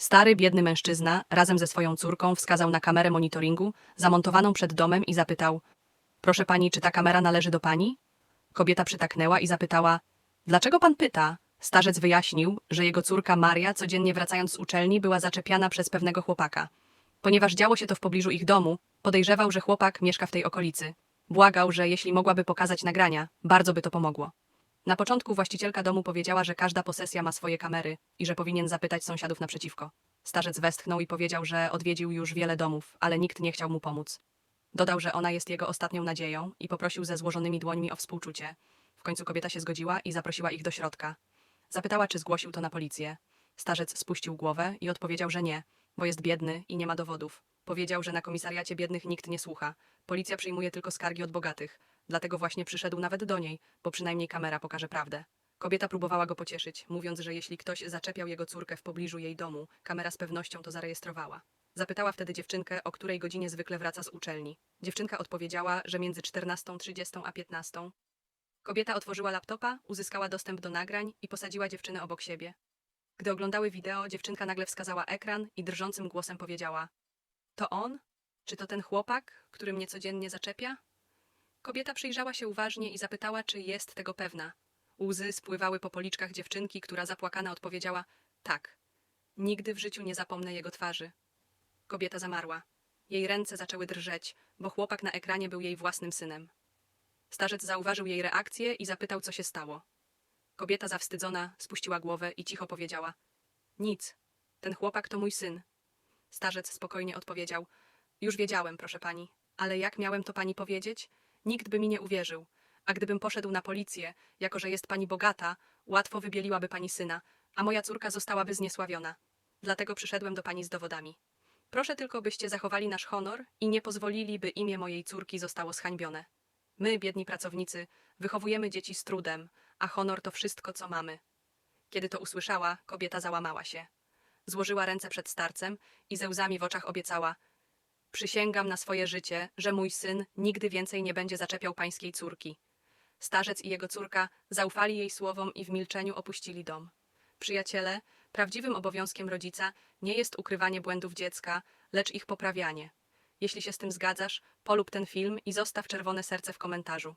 Stary, biedny mężczyzna razem ze swoją córką wskazał na kamerę monitoringu zamontowaną przed domem i zapytał: Proszę pani, czy ta kamera należy do pani? Kobieta przytaknęła i zapytała: Dlaczego pan pyta? Starzec wyjaśnił, że jego córka Maria codziennie wracając z uczelni była zaczepiana przez pewnego chłopaka. Ponieważ działo się to w pobliżu ich domu, podejrzewał, że chłopak mieszka w tej okolicy. Błagał, że jeśli mogłaby pokazać nagrania, bardzo by to pomogło. Na początku właścicielka domu powiedziała, że każda posesja ma swoje kamery i że powinien zapytać sąsiadów naprzeciwko. Starzec westchnął i powiedział, że odwiedził już wiele domów, ale nikt nie chciał mu pomóc. Dodał, że ona jest jego ostatnią nadzieją i poprosił ze złożonymi dłońmi o współczucie. W końcu kobieta się zgodziła i zaprosiła ich do środka. Zapytała, czy zgłosił to na policję. Starzec spuścił głowę i odpowiedział, że nie, bo jest biedny i nie ma dowodów. Powiedział, że na komisariacie biednych nikt nie słucha. Policja przyjmuje tylko skargi od bogatych. Dlatego właśnie przyszedł nawet do niej, bo przynajmniej kamera pokaże prawdę. Kobieta próbowała go pocieszyć, mówiąc, że jeśli ktoś zaczepiał jego córkę w pobliżu jej domu, kamera z pewnością to zarejestrowała. Zapytała wtedy dziewczynkę, o której godzinie zwykle wraca z uczelni. Dziewczynka odpowiedziała, że między 14.30 a 15. Kobieta otworzyła laptopa, uzyskała dostęp do nagrań i posadziła dziewczynę obok siebie. Gdy oglądały wideo, dziewczynka nagle wskazała ekran i drżącym głosem powiedziała: To on? Czy to ten chłopak, który mnie codziennie zaczepia? Kobieta przyjrzała się uważnie i zapytała, czy jest tego pewna. Łzy spływały po policzkach dziewczynki, która zapłakana odpowiedziała: Tak. Nigdy w życiu nie zapomnę jego twarzy. Kobieta zamarła. Jej ręce zaczęły drżeć, bo chłopak na ekranie był jej własnym synem. Starzec zauważył jej reakcję i zapytał, co się stało. Kobieta zawstydzona spuściła głowę i cicho powiedziała: Nic. Ten chłopak to mój syn. Starzec spokojnie odpowiedział: Już wiedziałem, proszę pani, ale jak miałem to pani powiedzieć? Nikt by mi nie uwierzył. A gdybym poszedł na policję, jako że jest pani bogata, łatwo wybieliłaby pani syna, a moja córka zostałaby zniesławiona. Dlatego przyszedłem do pani z dowodami. Proszę tylko, byście zachowali nasz honor i nie pozwolili, by imię mojej córki zostało zhańbione. My, biedni pracownicy, wychowujemy dzieci z trudem, a honor to wszystko, co mamy. Kiedy to usłyszała, kobieta załamała się. Złożyła ręce przed starcem i ze łzami w oczach obiecała: Przysięgam na swoje życie, że mój syn nigdy więcej nie będzie zaczepiał pańskiej córki. Starzec i jego córka zaufali jej słowom i w milczeniu opuścili dom. Przyjaciele, prawdziwym obowiązkiem rodzica nie jest ukrywanie błędów dziecka, lecz ich poprawianie. Jeśli się z tym zgadzasz, polub ten film i zostaw czerwone serce w komentarzu.